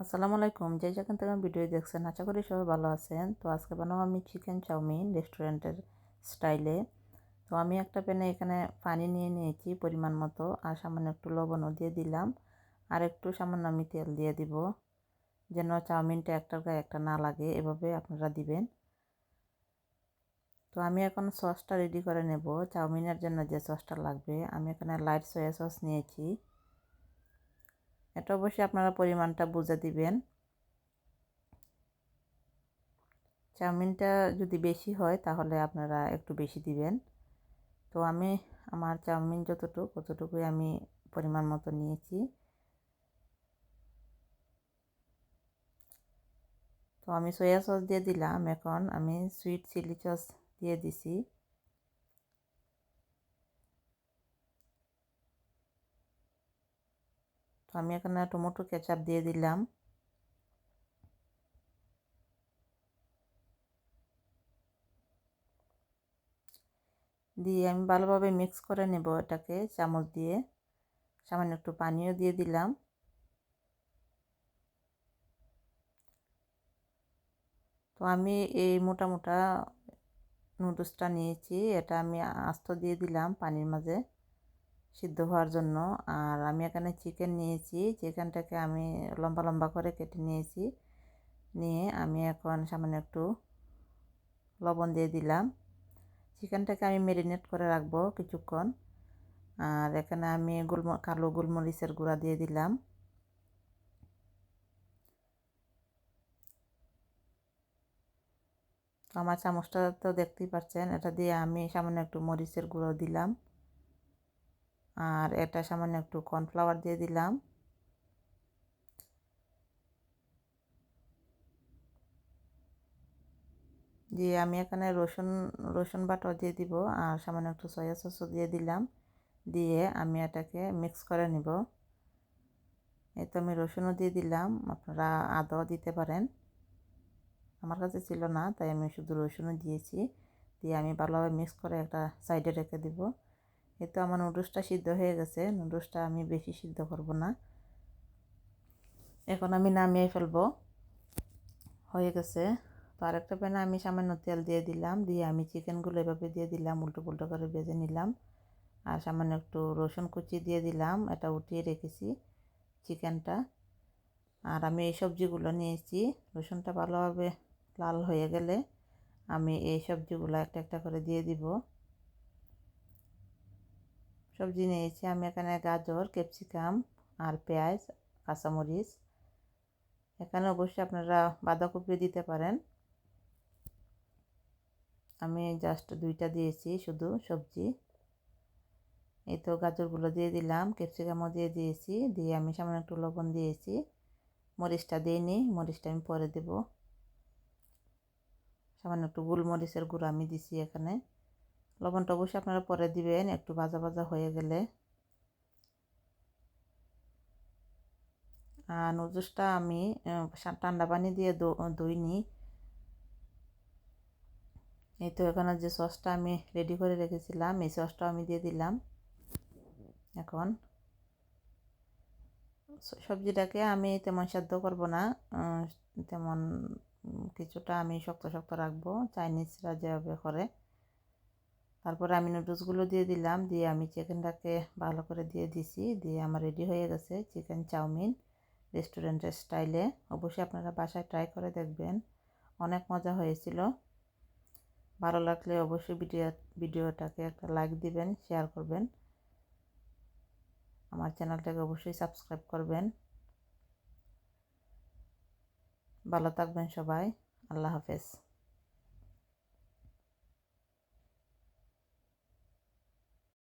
আসসালামু আলাইকুম। যে যেখান থেকে ভিডিও দেখছেন, আশা করি সবাই ভালো আছেন। তো আজকে বানাবো আমি চিকেন চাউমিন রেস্টুরেন্টের স্টাইলে তো আমি একটা প্যানে এখানে পানি নিয়ে নিয়েছি পরিমাণ মতো, আর সামান্য একটু লবণও দিয়ে দিলাম। আর একটু সামান্য আমি তেল দিয়ে দিব, যেন চাউমিনটা একটার গায়ে একটা না লাগে, এভাবে আপনারা দিবেন। তো আমি এখন সসটা রেডি করে নেব। চাউমিনের জন্য যে সসটা লাগবে, আমি এখানে লাইট সয়া সস নিয়েছি। এটা অবশ্যই আপনারা পরিমাণটা বুঝে দিবেন। চাউমিনটা যদি বেশি হয়, তাহলে আপনারা একটু বেশি দিবেন। তো আমি, আমার চাউমিন যতটুকু ততটুকুই আমি পরিমাণ মতো নিয়েছি। তো আমি সয়া সস দিয়ে দিলাম। এখন আমি সুইট চিলি সস দিয়ে দিছি। আমি এখানে টমেটো কেচাপ দিয়ে দিলাম। দিয়ে আমি ভালোভাবে মিক্স করে নেব এটাকে চামচ দিয়ে। সামান্য একটু পানিও দিয়ে দিলাম। তো আমি এই মোটা মোটা নুডলসটা নিয়েছি, এটা আমি আস্ত দিয়ে দিলাম পানির মাঝে। সিদ্ধ হওয়ার জন্য। আর আমি এখানে চিকেন নিয়েছি। চিকেনটাকে আমি লম্বা লম্বা করে কেটে নিয়েছি। নিয়ে আমি এখন সামান্য একটু লবণ দিয়ে দিলাম। চিকেনটাকে আমি ম্যারিনেট করে রাখব কিছুক্ষণ। আর এখানে আমি গোলম, কালো গোলমরিচের গুঁড়া দিয়ে দিলাম। আমার চামচটা তো দেখতেই পাচ্ছেন। এটা দিয়ে আমি সামান্য একটু মরিচের গুঁড়ো দিলাম। আর এটা সামান্য একটু কর্নফ্লাওয়ার দিয়ে দিলাম। দিয়ে আমি এখানে রসুন রসুন বাটাও দিয়ে দিব আর সামান্য একটু সয়া সসও দিয়ে দিলাম। দিয়ে আমি এটাকে মিক্স করে নিব। এই তো আমি রসুনও দিয়ে দিলাম। আপনারা আদাও দিতে পারেন। আমার কাছে ছিল না, তাই আমি শুধু রসুনও দিয়েছি। দিয়ে আমি ভালোভাবে মিক্স করে একটা সাইডে রেখে দিব। এই তো আমার নুডলসটা সিদ্ধ হয়ে গেছে, নুডলসটা আমি বেশি সিদ্ধ করব না। এখন আমি নামিয়ে ফেলব। হয়ে গেছে। তো আরেকটা প্যানে আমি সামান্য তেল দিয়ে দিলাম, দিয়ে আমি চিকেনগুলো এভাবে দিয়ে দিলাম উল্টো পুল্টো করে ভেজে নিলাম। আর সামান্য একটু রসুন কুচি দিয়ে দিলাম, এটা উঠিয়ে রেখেছি চিকেনটা। আর আমি এই সবজিগুলো নিয়েছি, রসুনটা ভালোভাবে লাল হয়ে গেলে আমি এই সবজিগুলো একটা একটা করে দিয়ে দিব। সবজি নিয়েছি আমি এখানে গাজর, ক্যাপসিকাম আর পেঁয়াজ, কাঁচামরিচ। এখানে অবশ্যই আপনারা বাঁধাকপি দিতে পারেন। আমি জাস্ট দুইটা দিয়েছি, শুধু সবজি। এই তো গাজরগুলো দিয়ে দিলাম, ক্যাপসিকামও দিয়ে দিয়েছি, দিয়ে আমি সামান্য একটু লবণ দিয়েছি। মরিচটা দিইনি মরিচটা আমি পরে দেব। সামান্য একটু গোলমরিচের গুঁড়ো আমি দিছি এখানে। লবণটা অবশ্যই আপনারা পরে দিবেন, একটু ভাজা ভাজা হয়ে গেলে। আর নুডলসটা আমি ঠান্ডা পানি দিয়ে দইনি এই তো এখানে যে সসটা আমি রেডি করে রেখেছিলাম, এই সসটা আমি দিয়ে দিলাম। এখন সবজিটাকে আমি তেমন সেদ্ধ করব না তেমন কিছুটা আমি শক্ত শক্ত রাখব, চাইনিজরা যেভাবে করে। তারপরে আমি নুডলসগুলো দিয়ে দিলাম, দিয়ে আমি চিকেনটাকে ভালো করে দিয়ে দিছি, দিয়ে আমার রেডি হয়ে গেছে চিকেন চাউমিন রেস্টুরেন্টের স্টাইলে অবশ্যই আপনারা বাসায় ট্রাই করে দেখবেন, অনেক মজা হয়েছিল। ভালো লাগলে অবশ্যই ভিডিও ভিডিওটাকে একটা লাইক দিবেন শেয়ার করবেন। আমার চ্যানেলটাকে অবশ্যই সাবস্ক্রাইব করবেন। ভালো থাকবেন সবাই, আল্লাহ হাফেজ।